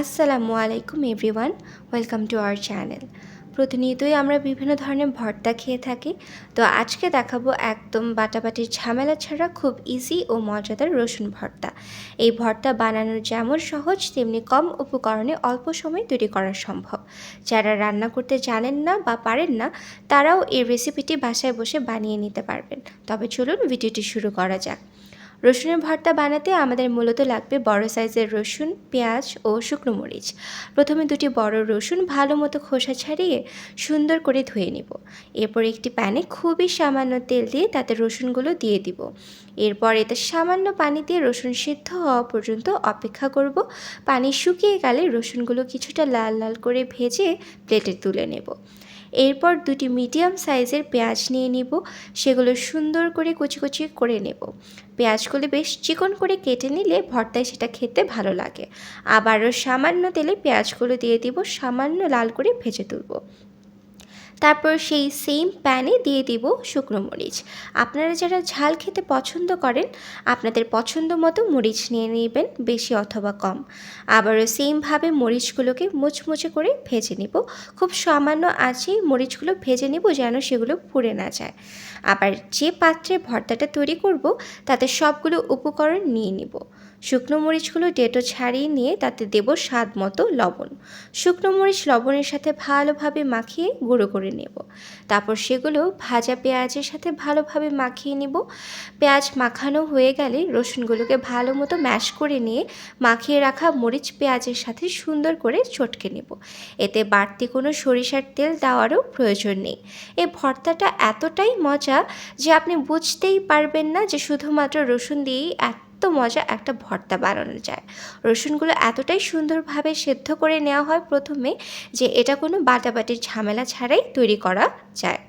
আসসালামু আলাইকুম everyone, welcome to our channel. প্রতিনিয়তই আমরা বিভিন্ন ধরনের ভর্তা খেয়ে থাকি, তো আজকে দেখাবো একদম বাটাবাটির ঝামেলা ছাড়া খুব ইজি ও মজাদার রসুন ভর্তা। এই ভর্তা বানানোর যেমন সহজ, তেমনি কম উপকরণে অল্প সময় তৈরি করা সম্ভব। যারা রান্না করতে জানেন না বা পারেন না, তারাও এই রেসিপিটি বাসায় বসে বানিয়ে নিতে পারবেন। তবে চলুন ভিডিওটি শুরু করা যাক। রসুনের ভর্তা বানাতে আমাদের মূলত লাগবে বড় সাইজের রসুন, পেঁয়াজ ও শুকনো মরিচ। প্রথমে দুটি বড় রসুন ভালো মতো খোসা ছাড়িয়ে সুন্দর করে ধুয়ে নিব। এরপর একটি প্যানে খুবই সামান্য তেল দিয়ে তাতে রসুনগুলো দিয়ে দিব। এরপর এতে সামান্য পানি দিয়ে রসুন সিদ্ধ হওয়া পর্যন্ত অপেক্ষা করব। পানি শুকিয়ে গেলে রসুনগুলো কিছুটা লাল লাল করে ভেজে প্লেটে তুলে নেব। এরপর দুটি মিডিয়াম সাইজের পেঁয়াজ নিয়ে নিব। সেগুলো সুন্দর করে কুচি কুচি করে নেব। পেঁয়াজগুলো বেশ চিকন করে কেটে নিলে ভর্তায় সেটা খেতে ভালো লাগে। আবারও সামান্য তেলে পেঁয়াজগুলো দিয়ে দিব, সামান্য লাল করে ভেজে তুলব। তারপর সেই সেম প্যানে দিয়ে দিব শুকনো মরিচ। আপনারা যারা ঝাল খেতে পছন্দ করেন, আপনাদের পছন্দ মতো মরিচ নিয়ে নেবেন, বেশি অথবা কম। আবারও সেমভাবে মরিচগুলোকে মুচমুচে করে ভেজে নেব। খুব সামান্য আঁচেই মরিচগুলো ভেজে নিব যেন সেগুলো পুড়ে না যায়। আবার যে পাত্রে ভর্তাটা তৈরি করব, তাতে সবগুলো উপকরণ নিয়ে নেব। শুকনো মরিচগুলো ডেটো ছাড়িয়ে নিয়ে তাতে দেব স্বাদ মতো লবণ। শুকনো মরিচ লবণের সাথে ভালোভাবে মাখিয়ে গুঁড়ো করে নেব। তারপর সেগুলো ভাজা পেঁয়াজের সাথে ভালোভাবে মাখিয়ে নেব। পেঁয়াজ মাখানো হয়ে গেলে রসুনগুলোকে ভালো মতো ম্যাশ করে নিয়ে মাখিয়ে রাখা মরিচ পেঁয়াজের সাথে সুন্দর করে চটকে নেব। এতে বাড়তি কোনো সরিষার তেল দেওয়ারও প্রয়োজন নেই। এই ভর্তাটা এতটাই মজা যে আপনি বুঝতেই পারবেন না যে শুধুমাত্র রসুন দিয়েই এত মজা একটা ভর্তা বানানো যায়। রসুনগুলো এতটাই সুন্দরভাবে সেদ্ধ করে নেওয়া হয় প্রথমে যে এটা কোনো বাটাবাটির ঝামেলা ছাড়াই তৈরি করা যায়।